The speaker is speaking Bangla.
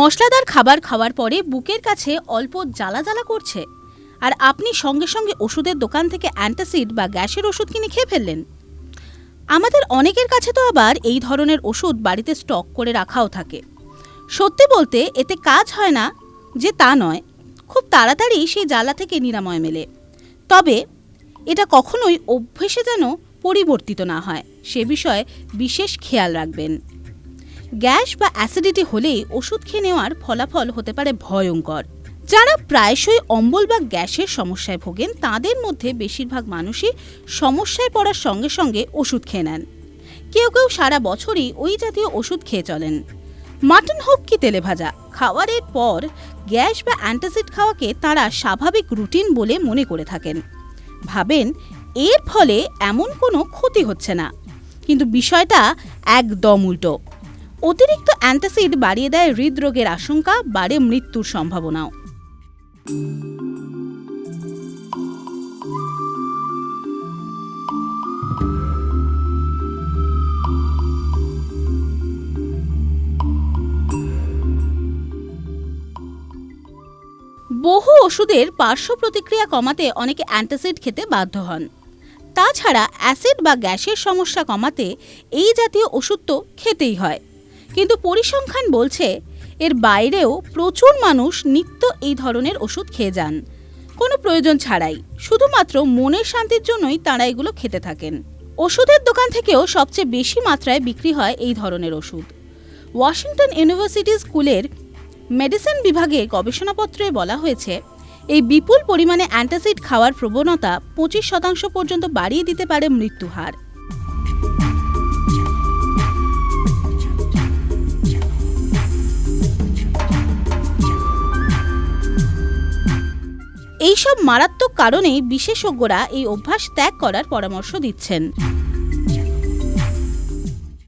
মশলাদার খাবার খাওয়ার পরে বুকের কাছে অল্প জ্বালা জ্বালা করছে। আর আপনি সঙ্গে সঙ্গে ওষুধের দোকান থেকে অ্যান্টাসিড বা গ্যাসের ওষুধ কিনে খেয়ে ফেললেন। আমাদের অনেকের কাছে তো আবার এই ধরনের ওষুধ বাড়িতে স্টক করে রাখাও থাকে। সত্যি বলতে এতে কাজ হয় না যে তা নয়। খুব তাড়াতাড়ি সেই জ্বালা থেকে নিরাময় মেলে। তবে এটা কখনোই অভ্যেসে যেন পরিবর্তিত না হয়। সে বিষয়ে বিশেষ খেয়াল রাখবেন। গ্যাস বা অ্যাসিডিটি হলেই ওষুধ খেয়ে নেওয়ার ফলাফল হতে পারে ভয়ঙ্কর। যারা প্রায়শই অম্বল বা গ্যাসের সমস্যায় ভোগেন, তাদের মধ্যে বেশিরভাগ মানুষই সমস্যায় পড়ার সঙ্গে সঙ্গে ওষুধ খেয়ে নেন। কেউ কেউ সারা বছরই ওই জাতীয় ওষুধ খেয়ে চলেন। মাটন হোক কি তেলে ভাজা খাওয়ারের পর গ্যাস বা অ্যান্টাসিড খাওয়াকে তারা স্বাভাবিক রুটিন বলে মনে করে থাকেন। ভাবেন, এর ফলে এমন কোনো ক্ষতি হচ্ছে না। কিন্তু বিষয়টা একদম উল্টো। অতিরিক্ত অ্যান্টাসিড বাড়িয়ে দেয় হৃদরোগের আশঙ্কা, বাড়ে মৃত্যুর সম্ভাবনাও। বহু ওষুধের পার্শ্ব প্রতিক্রিয়া কমাতে অনেকে অ্যান্টাসিড খেতে বাধ্য হন। তাছাড়া অ্যাসিড বা গ্যাসের সমস্যা কমাতে এই জাতীয় ওষুধ তো খেতেই হয়। কিন্তু পরিসংখ্যান বলছে এর বাইরেও প্রচুর মানুষ নিত্য এই ধরনের ওষুধ খেয়ে যান। কোনো প্রয়োজন ছাড়াই। শুধুমাত্র মনের শান্তির জন্যই তাঁরা এগুলো খেতে থাকেন। ওষুধের দোকান থেকেও সবচেয়ে বেশি মাত্রায় বিক্রি হয় এই ধরনের ওষুধ। ওয়াশিংটন ইউনিভার্সিটি স্কুলের মেডিসিন বিভাগে গবেষণাপত্রে বলা হয়েছে, এই বিপুল পরিমাণে অ্যান্টাসিড খাওয়ার প্রবণতা পঁচিশ শতাংশ পর্যন্ত বাড়িয়ে দিতে পারে মৃত্যু হার এইসব মারাত্মক কারণেই বিশেষজ্ঞরা এই অভ্যাস ত্যাগ করার পরামর্শ দিচ্ছেন।